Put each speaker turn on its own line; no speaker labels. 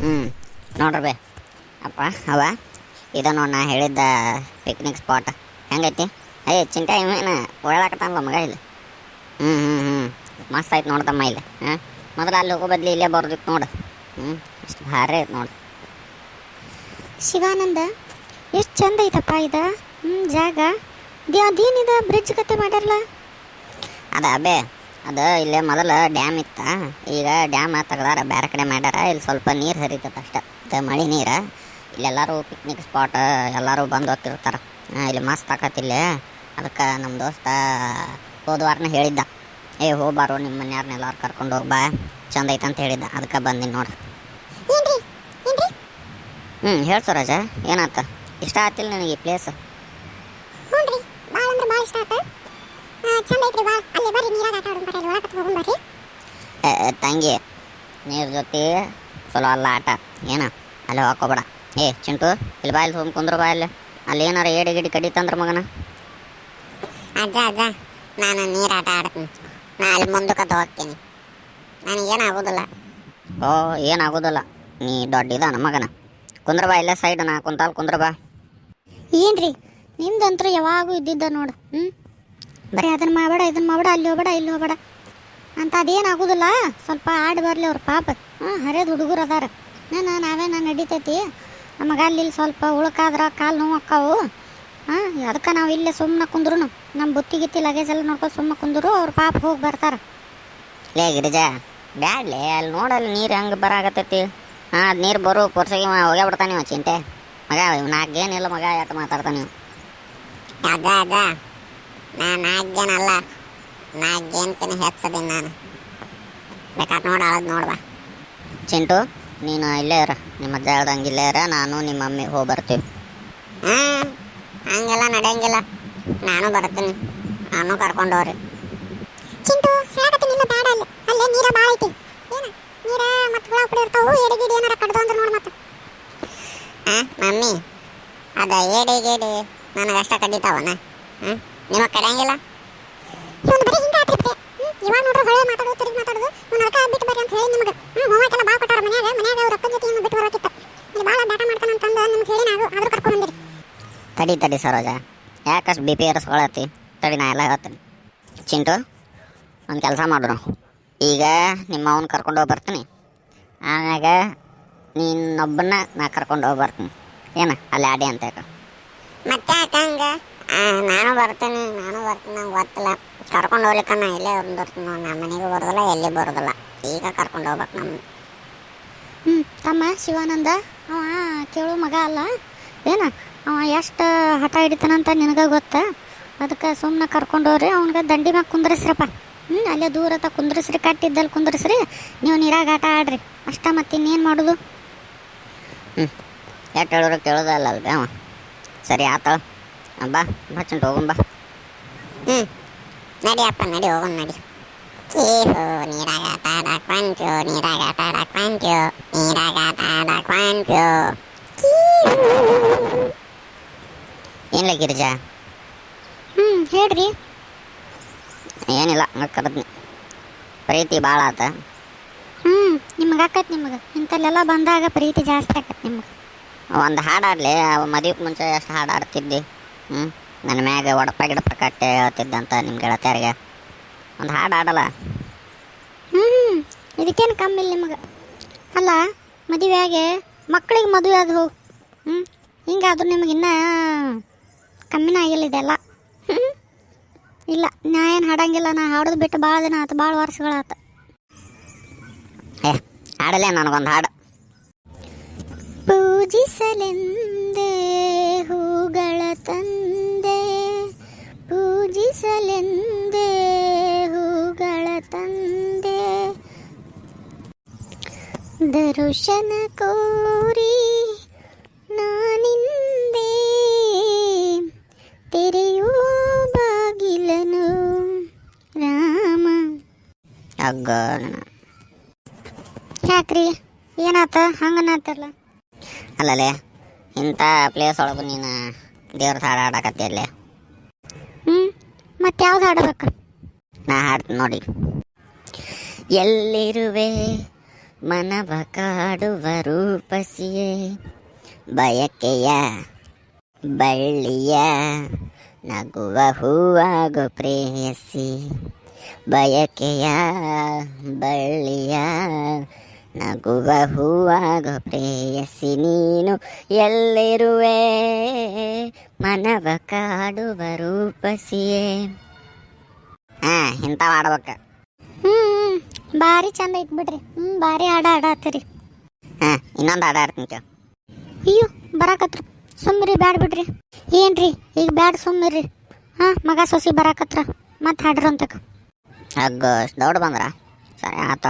ಹ್ಞೂ ನೋಡ್ರಿ. ಬೇ ಅಪ್ಪ ಅವ ಇದು ನೋಡಿ ನಾ ಹೇಳಿದ್ದ ಪಿಕ್ನಿಕ್ ಸ್ಪಾಟ್ ಹೆಂಗೈತಿ? ಅಯ್ಯ ಚಿಂತೆ ಇವೇನ? ಓಡಾಡಕತ್ತಲ್ಲ ಮಗ ಇಲ್ಲಿ. ಹ್ಞೂ ಹ್ಞೂ ಹ್ಞೂ ಮಸ್ತ್ ಆಯ್ತು ನೋಡ್ತಮ್ಮ ಇಲ್ಲಿ. ಹಾಂ? ಮೊದಲು ಅಲ್ಲಿ ಹೋಗೋ ಬದ್ಲಿ ಇಲ್ಲೇ ಬರ್ದಿತ್ತು ನೋಡು. ಹ್ಞೂ ಇಷ್ಟು ಭಾರಿ ಐತೆ ನೋಡು.
ಶಿವಾನಂದ ಎಷ್ಟು ಚಂದ ಐತಪ್ಪ ಇದು? ಹ್ಞೂ ಜಾಗ. ಅದೇನಿದ ಬ್ರಿಡ್ಜ್ ಕತೆ ಮಾಡ್ಯಾರಲ್ಲ?
ಅದ ಅಬೇ ಅದು ಇಲ್ಲೇ ಮೊದಲು ಡ್ಯಾಮ್ ಇತ್ತ. ಈಗ ಡ್ಯಾಮ್ ತೆಗ್ದಾರ ಬೇರೆ ಕಡೆ ಮಾಡ್ಯಾರ. ಇಲ್ಲಿ ಸ್ವಲ್ಪ ನೀರು ಹರಿತದ ಅಷ್ಟೆ. ಮಳೆ ನೀರು. ಇಲ್ಲೆಲ್ಲರೂ ಪಿಕ್ನಿಕ್ ಸ್ಪಾಟ್ ಎಲ್ಲರೂ ಬಂದು ಹೋಗ್ತಿರ್ತಾರೆ. ಇಲ್ಲಿ ಮಸ್ತ್ ಇಲ್ಲಿ. ಅದಕ್ಕೆ ನಮ್ಮ ದೋಸ್ತ ಹೋದ ವಾರನೇ ಹೇಳಿದ್ದ. ಏ ಹೋಗ್ಬಾರು ನಿಮ್ಮ ಮನೆಯವ್ರನ್ನೆಲ್ಲರೂ ಕರ್ಕೊಂಡು ಹೋಗಿ ಬಾ. ಚಂದ ಐತೆ ಅಂತ ಹೇಳಿದ್ದ. ಅದಕ್ಕೆ ಬಂದಿನಿ
ನೋಡ್ರಿ
ಹ್ಞೂ ಹೇಳಿ ಸ್ವರಾಜ ಏನಾತ? ಇಷ್ಟ ಆತಿಲ್ಲ ನನಗೆ ಈ ಪ್ಲೇಸ್
ಹ್ಞೂ ರೀ ಭಾಳ ಅಂದ್ರೆ ಭಾಳ ಇಷ್ಟ ಆತ. ಚಂದ ಐತ್ರಿ ಅಲ್ಲೇ ಬರ್ರಿ ನೀರಾಗ ಆಟ ಆಡೋಣ ಬರ್ರಿ ಒಳಗೆ ಹೋಗೋಣ ಬರ್ರಿ.
ಏ, ಏ, ತಂಗಿ ನೀರ್ ಜೊತೆ ಚಲೋ ಅಲ್ಲ ಆಟ. ಏನ? ಅಲ್ಲಿ ಹಾಕೋಬೇಡ. ಏ ಚಿಂಟು ಇಲ್ಲಿ ಬಾ ಇಲ್ಲಿ ಹೋಗಿ ಕುಂದ್ರ ಬಾ ಇಲ್ಲಿ. ಅಲ್ಲಿ ಏನಾರ ಏಡಿ ಗಿಡಿ ಕಡಿತಂದ್ರ ಮಗನ?
ಅಜ್ಜ ಅಜ್ಜ ನಾನು ನೀರಾಟ ಆಡ್ತೀನಿ ನಾ ಅಲ್ಲಿ ಮುಂದಕ್ಕೆ ಹೋಗ್ತೀನಿ. ನನಗೇನಾಗೋದಿಲ್ಲ
ಓ ಏನಾಗೋದಿಲ್ಲ ನೀ ದೊಡ್ಡ ಇದನ ಮಗನ. ಕುಂದ್ರ ಬಾ ಇಲ್ಲೇ ಸೈಡ್ ನಾ ಕುಂತಾಲ್ ಕುಂದ್ರ ಬಾ.
ಏನ್ರಿ? ನಿಮ್ದಂತ್ರ ಯಾವಾಗೂ ಇದ್ದಿದ್ದ ನೋಡು ಹ್ಞೂ ಬರೀ ಅದನ್ನ ಮಾಡಬೇಡ ಇದನ್ನ ಮಾಡಬೇಡ ಅಲ್ಲಿ ಹೋಗಬೇಡ ಇಲ್ಲಿ ಹೋಗಬೇಡ. ಅಂತ ಅದೇನು ಆಗೋದಿಲ್ಲ. ಸ್ವಲ್ಪ ಆಡಿ ಬರಲಿ ಅವ್ರ ಪಾಪ. ಹಾಂ ಹರಿಯೋದು ಹುಡುಗರು ಅದಾರ. ನಾನು ನಾವೇ ನಾನು ನಡೀತೈತಿ. ನಮಗೆ ಅಲ್ಲಿ ಇಲ್ಲಿ ಸ್ವಲ್ಪ ಉಳ್ಕಾದ್ರ ಕಾಲು ನೋವು ಅಕ್ಕಾವು. ಹಾಂ ಅದಕ್ಕೆ ನಾವು ಇಲ್ಲೇ ಸುಮ್ಮನೆ ಕುಂದ್ರು ನಮ್ಮ ಬುತ್ತಿ ಗಿತ್ತಿ ಲಗೇಜ್ ಎಲ್ಲ ನೋಡ್ಕೊಂಡು ಸುಮ್ಮನೆ ಕುಂದ್ರು ಅವ್ರ ಪಾಪ ಹೋಗಿ ಬರ್ತಾರೆ.
ಲೇ ಗಿರಿಜಾ ಬ್ಯಾಡ್ಲೆ ಅಲ್ಲಿ ನೋಡಲ್ಲಿ ನೀರು ಹೆಂಗೆ ಬರಾಕತ್ತೈತಿ. ಹಾಂ ಅದು ನೀರು ಬರೋ ಪೊರ್ಸಗಿ ಹೋಗೇ ಬಿಡ್ತಾನೆ ಚಿಂತೆ. ಮಗ ಇವ್ ನಾಲ್ಕೇನಿಲ್ಲ ಮಗ ಯಾಕೆ ಮಾತಾಡ್ತಾನೆ ಇವ.
ಅದ ಅದ. ನಾ ನಾಲ್ಕು ಜನ ಅಲ್ಲ ನಾಲ್ಕು ಜನಕಿನ ಹೆಚ್ಚದೀನಿ ನಾನು. ಬೇಕಾದ್ರೆ ನೋಡಿ ಅಳದ್ ನೋಡ್ಬಾ
ಚಿಂಟು ನೀನು ಇಲ್ಲೇ ಇರ. ನಿಮ್ಮ ಅಜ್ಜ ಹೇಳ್ದಂಗೆ ಇಲ್ಲೇ ಇರ. ನಾನು ನಿಮ್ಮ ಮಮ್ಮಿ ಹೋಗಿ ಬರ್ತೀವಿ.
ಹಾಂ ಹಂಗೆಲ್ಲ ನಡೆಯಂಗಿಲ್ಲ. ನಾನು ಬರ್ತೀನಿ. ನಾನು ಕರ್ಕೊಂಡು ಹೋಗ್ರಿ ಚಿಂಟು ಹೇಳಕತ್ತೀನಿ ಬೇಡ ಅಲ್ಲಿ. ಅಲ್ಲೇ ನೀರ ಭಾಳ ಐತಿ. ಏನ? ನೀರ ಮತ್ತೆ ಹುಳ ಪುಡಿ ಇರ್ತಾವು. ಎಡಿಗಿಡಿ ಏನಾರ ಕಡ್ದು ಅಂದ್ರೆ ನೋಡಿ ಮತ್ತೆ. ಹಾಂ ಮಮ್ಮಿ. ಅದು ಏಡಿ ಗೇಡಿ ನನಗೆ ಅಷ್ಟ ಕಡಿತಾವನ? ಹಾಂ ನಿಮಗೆ ಕರೆಯಂಗಿಲ್ಲ. ಇವನು ಬರೀ ಹಿಂಗೆ ಆತ್ರಿ ಇವಾಗ ನೋಡ್ರಿ ಹೊಳೆ ಮಾತಾಡೋದು ತಿರುಗಿ ಮಾತಾಡೋದು ಅವ್ನು ಅದಕ್ಕೆ ಬಿಟ್ಟು ಬರ್ರಿ ಅಂತ ಹೇಳಿ ನಿಮಗೆ. ಹ್ಞೂ ಹೋಮಕ್ಕೆಲ್ಲ ಭಾಳ ಕೊಟ್ಟಾರ ಮನ್ಯಾಗ ಮನ್ಯಾಗ ಅವ್ರ ಅಕ್ಕನ ಜೊತೆ ಬಿಟ್ಟು ಬರೋಕಿತ್ತು ಇಲ್ಲಿ ಭಾಳ ಬ್ಯಾಟ ಮಾಡ್ತಾನೆ ಅಂತಂದು ನಿಮ್ಗೆ ಹೇಳಿ ನಾವು ಆದರೂ ಕರ್ಕೊಂಡು ಬಂದಿರಿ.
ತಡಿ ತಡಿ ಸರೋಜ. ಯಾಕಷ್ಟು ಬಿ ಪಿ ಏರಿಸ್ಕೊಳತ್ತಿ ತಡಿ ನಾ ಎಲ್ಲ ಹೇಳ್ತೀನಿ. ಚಿಂಟು ಒಂದು ಕೆಲಸ ಮಾಡೋಣ ಈಗ ನಿಮ್ಮ ಅವನ ಕರ್ಕೊಂಡು ಹೋಗಿ ಬರ್ತೀನಿ. ಆಮ್ಯಾಗ ನೀನೊಬ್ಬನ ನಾ ಕರ್ಕೊಂಡು ಹೋಗಿ ಬರ್ತೀನಿ. ಏನ ಅಲ್ಲಿ ಆಡಿ ಅಂತ.
ಮತ್ತೆ ಯಾಕಂಗ ನಾನು ಬರ್ತೀನಿ ನಾನು ಬರ್ತೀನಿ ನಂಗೆ ಗೊತ್ತಿಲ್ಲ. ಕರ್ಕೊಂಡು ಹೋಗ್ಲಿಕ್ಕೆ ನಾ ಇಲ್ಲೇ ಬರ್ತೀನಿ ನಮ್ಮ ಮನೆಗೂ ಬರೋದಿಲ್ಲ ಎಲ್ಲಿ ಬರೋದಿಲ್ಲ. ಈಗ ಕರ್ಕೊಂಡು ಹೋಗ್ಬೇಕು ನಮ್ಮ ಹ್ಞೂ ತಮ್ಮ ಶಿವಾನಂದ. ಅವ ಕೇಳು ಮಗ ಅಲ್ಲ. ಏನ? ಅವ ಎಷ್ಟು ಹಠ ಹಿಡಿತಾನಂತ ನಿನಗೆ ಗೊತ್ತಾ? ಅದಕ್ಕೆ ಸುಮ್ಮನೆ ಕರ್ಕೊಂಡು ಹೋಗ್ರಿ ಅವ್ನಿಗೆ ದಂಡಿ ಮ್ಯಾಗ ಕುಂದ್ರಸ್ರಪ್ಪ. ಹ್ಞೂ ಅಲ್ಲೇ ದೂರ ಹತ್ತ ಕುಂದ್ರಸ್ರಿ ಕಟ್ಟಿದ್ದಲ್ಲಿ ಕುಂದ್ರಿಸ್ರಿ. ನೀವು ನೀರಾಗ ಆಟ ಆಡ್ರಿ. ಅಷ್ಟ ಮತ್ತೆ ಇನ್ನೇನು ಮಾಡೋದು?
ಹ್ಞೂ ಎಷ್ಟು ಹೇಳಿದ್ರು ಕೇಳೋದಲ್ಲ ಅಲ್ರಿ ಅವ? ಸರಿ ಆತ ಬಾ ಬಾ ಚಂದ ಹೋಗೋಣ ಬಾ.
ಹ್ಞೂ ನಡಿ ಅಪ್ಪ ನಡಿ ಹೋಗೋಣ ನಡಿ. ಚೀಹು ನೀರಾಗ ತಾಡ ಬಂತು ನೀರಾಗ ಆಡಕ್ ಬಂತು ನೀರಾಗ ತಾಡ ಬಂತು
ಏನಿಲ್ಲ ಗಿರಿಜಾ?
ಹ್ಞೂ ಹೇಳ್ರಿ.
ಏನಿಲ್ಲ ಹಂಗೆ ಕರೆದ್ನಿ. ಪ್ರೀತಿ ಭಾಳ ಆತ.
ಹ್ಞೂ ನಿಮಗೆ ಆಕತ್ ನಿಮಗೆ. ಇಂಥಲ್ಲೆಲ್ಲ ಬಂದಾಗ ಪ್ರೀತಿ ಜಾಸ್ತಿ ಆಕತ್ ನಿಮಗೆ.
ಒಂದು ಹಾಡು ಆಡಲಿ ಮದುವೆಗೆ ಮುಂಚೆ ಎಷ್ಟು ಹಾಡು ಹ್ಞೂ ನನ್ನ ಮ್ಯಾಗ ಒಡಪ ಗಿಡಪ ಕಟ್ಟೆ ಹೇಳ್ತಿದ್ದೆ ಅಂತ ನಿಮ್ಮ ಗೆಳತಿಯರಿಗೆ ಒಂದು ಹಾಡು ಆಡಲ್ಲ
ಹ್ಞೂ ಇದಕ್ಕೇನು ಕಮ್ಮಿ ಇಲ್ಲ ನಿಮಗೆ? ಅಲ್ಲ ಮದುವೆಯಾಗೆ ಮಕ್ಕಳಿಗೆ ಮದುವೆ ಅದು ಹೋಗಿ ಹ್ಞೂ ಹಿಂಗಾದ್ರೂ ನಿಮಗೆ ಇನ್ನೂ ಕಮ್ಮಿನ ಆಗಿಲ್ಲ ಇದೆಲ್ಲ ಹ್ಞೂ ಇಲ್ಲ ನಾ ಏನು ಹಾಡಂಗಿಲ್ಲ ನಾ ಹಾಡೋದು ಬಿಟ್ಟು ಭಾಳ ದಿನ ಆತು ಭಾಳ ವರ್ಷಗಳಾತು
ಏ ಹಾಡಲೇ ನನಗೊಂದು ಹಾಡು.
ಪೂಜಿಸಲೆಂದೇ ಹೂಗಳ ತಂದೆ ದರುಶನ ಕೋರಿ ನಾನಿಂದೆ. ತೆರೆಯೋ ಬಾಗಿಲನು ರಾಮ.
ಅಗ್ಗ
ಯಾಕ್ರಿ? ಏನಾತ? ಹಂಗನಾತಲ್ಲ?
ಅಲ್ಲಲೇ ಇಂಥ ಪ್ಲೇಸ್ ಒಳಗೆ ನೀನು ದೇವ್ರ ಹಾಡು ಹಾಡಕತ್ತಿ ಅಲ್ಲೇ.
ಹ್ಞೂ ಮತ್ತೆ ಯಾವ್ದು ಹಾಡಬೇಕು?
ನಾ ಹಾಡ್ತೀನಿ ನೋಡಿ. ಎಲ್ಲಿರುವೆ? ಮನವ ಕಾಡುವ ರೂಪಸಿಯೇ. ಬಯಕೆಯ ಬಳ್ಳಿಯ ನಗುವ ಹೂವಾಗು ಪ್ರೇಯಸಿ. ಬಯಕೆಯ ಬಳ್ಳಿಯ ನಗುವ ಹೂವಾಗು ಪ್ರೇಯಸಿ. ನೀನು ಎಲ್ಲಿರುವೆ? ಮನವ ಕಾಡುವ ರೂಪಸಿಯೇ. ಹಾ ಇಂಥ ಆಡ್ಬೇಕು
ಹ್ಮ್ ಭಾರಿ ಚಂದ ಐತ್ ಬಿಡ್ರಿ. ಹ್ಮ್ ಭಾರಿ ಹಾಡ ಹಾಡಾತೀರಿ
ಹಾ ಇನ್ನೊಂದು ಹಾಡ ಆಡ್ತೀನಿ ಕೇಳು.
ಅಯ್ಯೋ ಬರಾಕತ್ರು. ಸುಮ್ಮಿರಿ ಬ್ಯಾಡ ಬಿಡ್ರಿ. ಏನ್ರಿ ಈಗ ಬ್ಯಾಡ್ ಸುಮ್ಮಿರಿ ಹಾ ಮಗ ಸೊಸಿ ಬರಾಕತ್ರ. ಮತ್ತೆ ಹಾಡ್ರಂತಕ
ಅಗ್ಗೋಸ್ ದೌಡ್ ಬಂದ್ರ? ಸರಿ ಆತ.